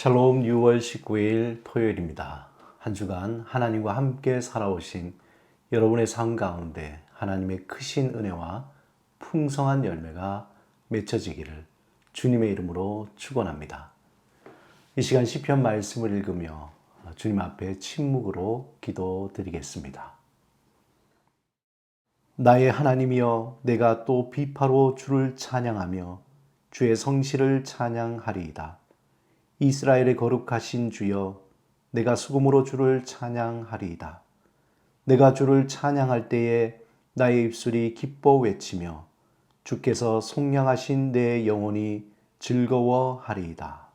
샬롬 6월 19일 토요일입니다. 한 주간 하나님과 함께 살아오신 여러분의 삶 가운데 하나님의 크신 은혜와 풍성한 열매가 맺혀지기를 주님의 이름으로 축원합니다. 이 시간 시편 말씀을 읽으며 주님 앞에 침묵으로 기도드리겠습니다. 나의 하나님이여 내가 또 비파로 주를 찬양하며 주의 성실을 찬양하리이다. 이스라엘의 거룩하신 주여 내가 수금으로 주를 찬양하리이다. 내가 주를 찬양할 때에 나의 입술이 기뻐 외치며 주께서 속량하신 내 영혼이 즐거워하리이다.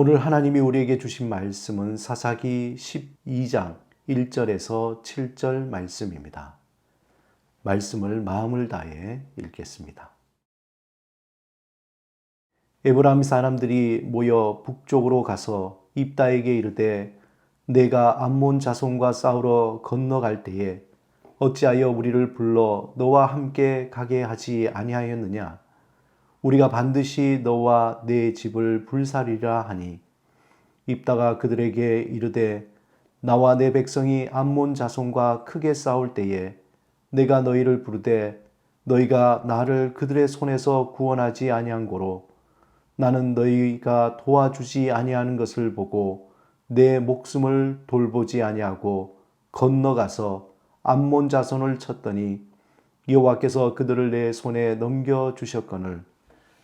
오늘 하나님이 우리에게 주신 말씀은 사사기 12장 1절에서 7절 말씀입니다. 말씀을 마음을 다해 읽겠습니다. 에브라임 사람들이 모여 북쪽으로 가서 입다에게 이르되 내가 암몬 자손과 싸우러 건너갈 때에 어찌하여 우리를 불러 너와 함께 가게 하지 아니하였느냐 우리가 반드시 너와 내 집을 불사리라 하니. 입다가 그들에게 이르되 나와 내 백성이 암몬 자손과 크게 싸울 때에 내가 너희를 부르되 너희가 나를 그들의 손에서 구원하지 아니한 고로 나는 너희가 도와주지 아니하는 것을 보고 내 목숨을 돌보지 아니하고 건너가서 암몬 자손을 쳤더니 여호와께서 그들을 내 손에 넘겨 주셨거늘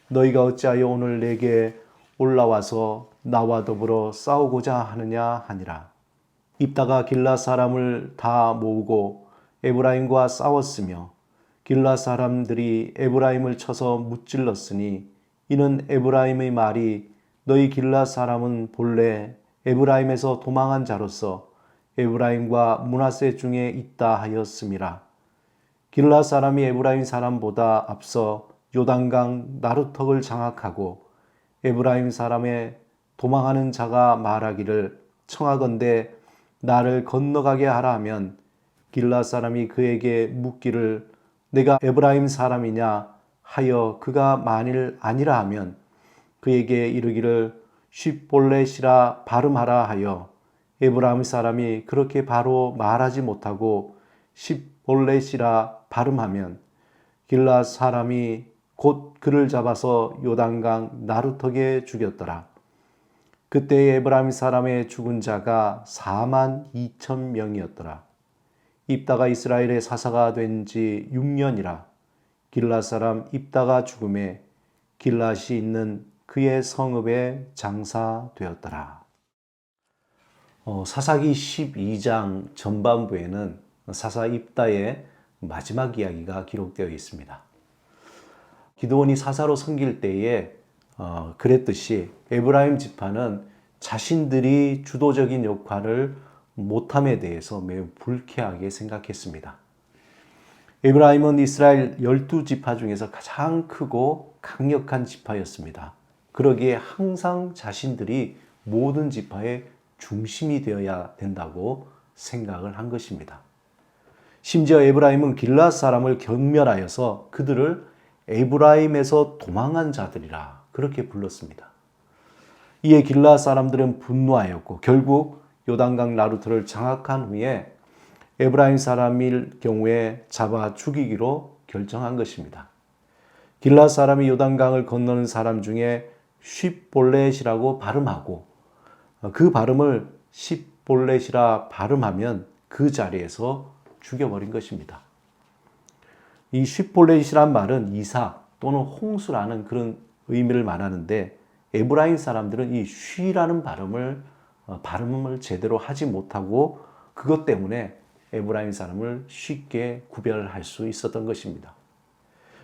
너희가 어찌하여 오늘 내게 올라와서 나와 더불어 싸우고자 하느냐 하니라. 입다가 길라 사람을 다 모으고 에브라임과 싸웠으며 길라 사람들이 에브라임을 쳐서 무찔렀으니 이는 에브라임의 말이 너희 길라 사람은 본래 에브라임에서 도망한 자로서 에브라임과 문하세 중에 있다 하였음이라. 길라 사람이 에브라임 사람보다 앞서 요단강 나루턱을 장악하고 에브라임 사람의 도망하는 자가 말하기를 청하건대 나를 건너가게 하라 하면 길라 사람이 그에게 묻기를 내가 에브라임 사람이냐 하여 그가 만일 아니라 하면 그에게 이르기를 쉽볼렛이라 발음하라 하여 에브라임 사람이 그렇게 바로 말하지 못하고 십볼렛이라 발음하면 길라 사람이 곧 그를 잡아서 요단강 나루턱에 죽였더라. 그때 에브라임 사람의 죽은 자가 4만 2천 명이었더라. 입다가 이스라엘의 사사가 된 지 6년이라 길라 사람 입다가 죽음에 길라시 있는 그의 성읍에 장사되었더라. 어, 사사기 12장 전반부에는 사사 입다의 마지막 이야기가 기록되어 있습니다. 기도원이 사사로 섬길 때에 어, 그랬듯이 에브라임 지파는 자신들이 주도적인 역할을 못함에 대해서 매우 불쾌하게 생각했습니다. 에브라임은 이스라엘 열두 지파 중에서 가장 크고 강력한 지파였습니다. 그러기에 항상 자신들이 모든 지파의 중심이 되어야 된다고 생각을 한 것입니다. 심지어 에브라임은 길라 사람을 경멸하여서 그들을 에브라임에서 도망한 자들이라 그렇게 불렀습니다. 이에 길라 사람들은 분노하였고 결국 요단강 나루트를 장악한 후에 에브라임 사람일 경우에 잡아 죽이기로 결정한 것입니다. 길라 사람이 요단강을 건너는 사람 중에 쉽볼렛이라고 발음하고 그 발음을 십볼렛이라 발음하면 그 자리에서 죽여버린 것입니다. 이 쉽볼렛이란 말은 이사 또는 홍수라는 그런 의미를 말하는데 에브라임 사람들은 이 쉬라는 발음을 어, 발음을 제대로 하지 못하고 그것 때문에 에브라임 사람을 쉽게 구별할 수 있었던 것입니다.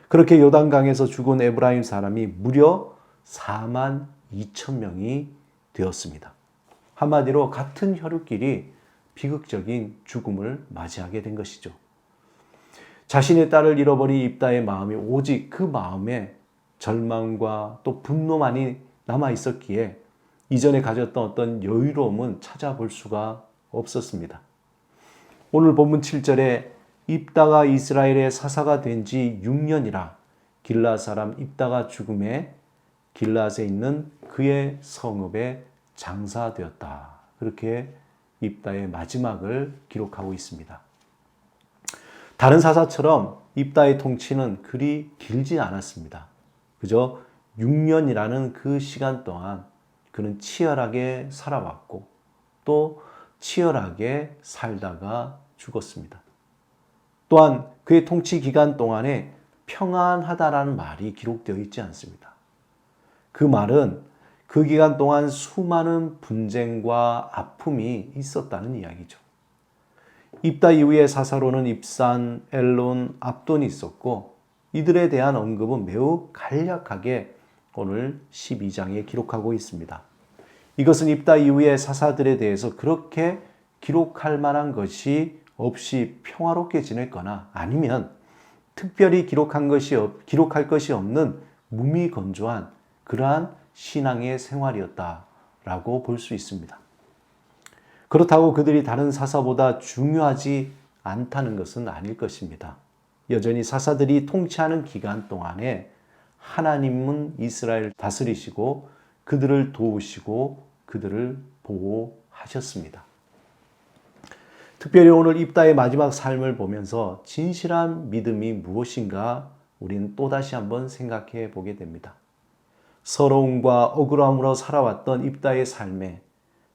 그렇게 요단강에서 죽은 에브라임 사람이 무려 4만 2천 명이 되었습니다. 한마디로 같은 혈육끼리 비극적인 죽음을 맞이하게 된 것이죠. 자신의 딸을 잃어버린 입다의 마음이 오직 그 마음에 절망과 또 분노만이 남아 있었기에 이전에 가졌던 어떤 여유로움은 찾아볼 수가 없었습니다. 오늘 본문 7절에 입다가 이스라엘의 사사가 된 지 6년이라 길라 사람 입다가 죽음에 길라에 있는 그의 성읍에 장사되었다. 그렇게 입다의 마지막을 기록하고 있습니다. 다른 사사처럼 입다의 통치는 그리 길지 않았습니다. 그저 6년이라는 그 시간 동안 그는 치열하게 살아왔고 또 치열하게 살다가 죽었습니다. 또한 그의 통치 기간 동안에 평안하다라는 말이 기록되어 있지 않습니다. 그 말은 그 기간 동안 수많은 분쟁과 아픔이 있었다는 이야기죠. 입다 이후에 사사로는 입산, 엘론, 압돈이 있었고 이들에 대한 언급은 매우 간략하게 오늘 12장에 기록하고 있습니다. 이것은 입다 이후의 사사들에 대해서 그렇게 기록할 만한 것이 없이 평화롭게 지냈거나 아니면 특별히 기록한 것이 없, 기록할 것이 없는 무미건조한 그러한 신앙의 생활이었다라고 볼 수 있습니다. 그렇다고 그들이 다른 사사보다 중요하지 않다는 것은 아닐 것입니다. 여전히 사사들이 통치하는 기간 동안에 하나님은 이스라엘 다스리시고 그들을 도우시고 그들을 보호하셨습니다. 특별히 오늘 입다의 마지막 삶을 보면서 진실한 믿음이 무엇인가 우리는 또다시 한번 생각해 보게 됩니다. 서러움과 억울함으로 살아왔던 입다의 삶에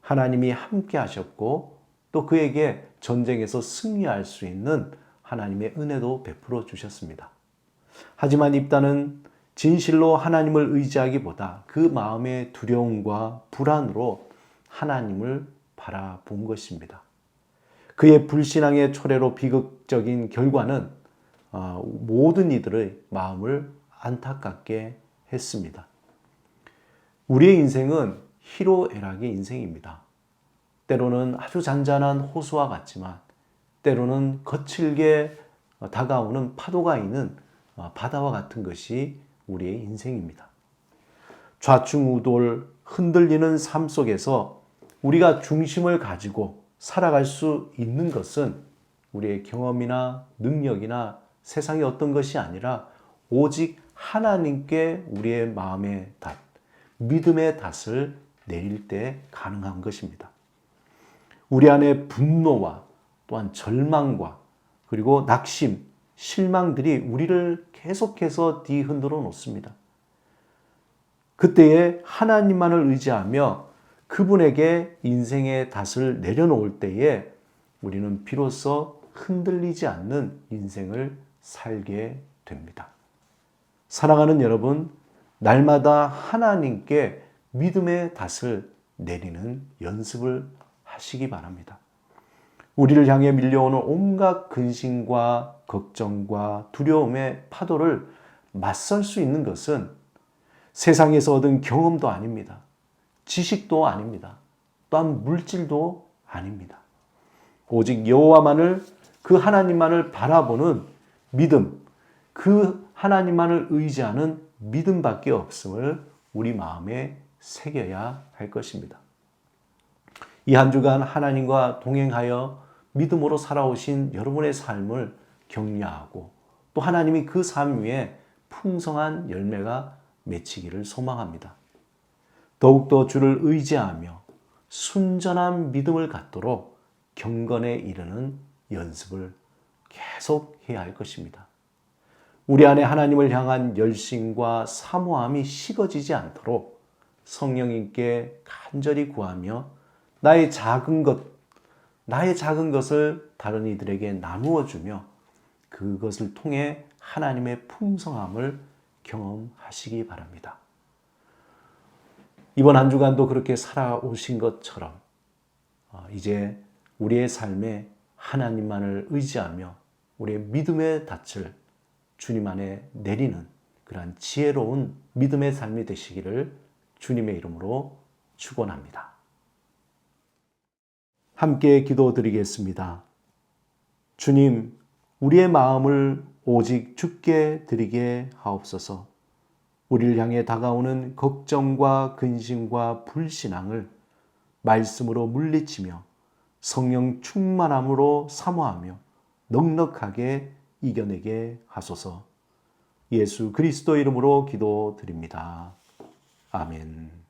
하나님이 함께 하셨고 또 그에게 전쟁에서 승리할 수 있는 하나님의 은혜도 베풀어 주셨습니다. 하지만 입다는 진실로 하나님을 의지하기보다 그 마음의 두려움과 불안으로 하나님을 바라본 것입니다. 그의 불신앙의 초래로 비극적인 결과는 어, 모든 이들의 마음을 안타깝게 했습니다. 우리의 인생은 희로애락의 인생입니다. 때로는 아주 잔잔한 호수와 같지만 때로는 거칠게 다가오는 파도가 있는 어, 바다와 같은 것이 우리의 인생입니다. 좌충우돌 흔들리는 삶 속에서 우리가 중심을 가지고 살아갈 수 있는 것은 우리의 경험이나 능력이나 세상의 어떤 것이 아니라 오직 하나님께 우리의 마음의 닷, 믿음의 닷을 내릴 때 가능한 것입니다. 우리 안에 분노와 또한 절망과 그리고 낙심, 실망들이 우리를 계속해서 뒤흔들어 놓습니다. 그때에 하나님만을 의지하며 그분에게 인생의 닷을 내려놓을 때에 우리는 비로소 흔들리지 않는 인생을 살게 됩니다. 사랑하는 여러분, 날마다 하나님께 믿음의 닷을 내리는 연습을 하시기 바랍니다. 우리를 향해 밀려오는 온갖 근심과 걱정과 두려움의 파도를 맞설 수 있는 것은 세상에서 얻은 경험도 아닙니다. 지식도 아닙니다. 또한 물질도 아닙니다. 오직 여호와만을 그 하나님만을 바라보는 믿음, 그 하나님만을 의지하는 믿음밖에 없음을 우리 마음에 새겨야 할 것입니다. 이 한 주간 하나님과 동행하여 믿음으로 살아오신 여러분의 삶을 격려하고 또 하나님이 그 삶 위에 풍성한 열매가 맺히기를 소망합니다. 더욱더 주를 의지하며 순전한 믿음을 갖도록 경건에 이르는 연습을 계속 해야 할 것입니다. 우리 안에 하나님을 향한 열심과 사모함이 식어지지 않도록 성령님께 간절히 구하며 나의 작은 것, 나의 작은 것을 다른 이들에게 나누어 주며 그것을 통해 하나님의 풍성함을 경험하시기 바랍니다. 이번 한 주간도 그렇게 살아오신 것처럼 어, 이제 우리의 삶에 하나님만을 의지하며 우리의 믿음의 닻을 주님 안에 내리는 그러한 지혜로운 믿음의 삶이 되시기를 주님의 이름으로 축원합니다. 함께 기도드리겠습니다. 주님, 우리의 마음을 오직 주께 드리게 하옵소서. 우리를 향해 다가오는 걱정과 근심과 불신앙을 말씀으로 물리치며 성령 충만함으로 사모하며 넉넉하게 이겨내게 하소서. 예수 그리스도 이름으로 기도드립니다. 아멘.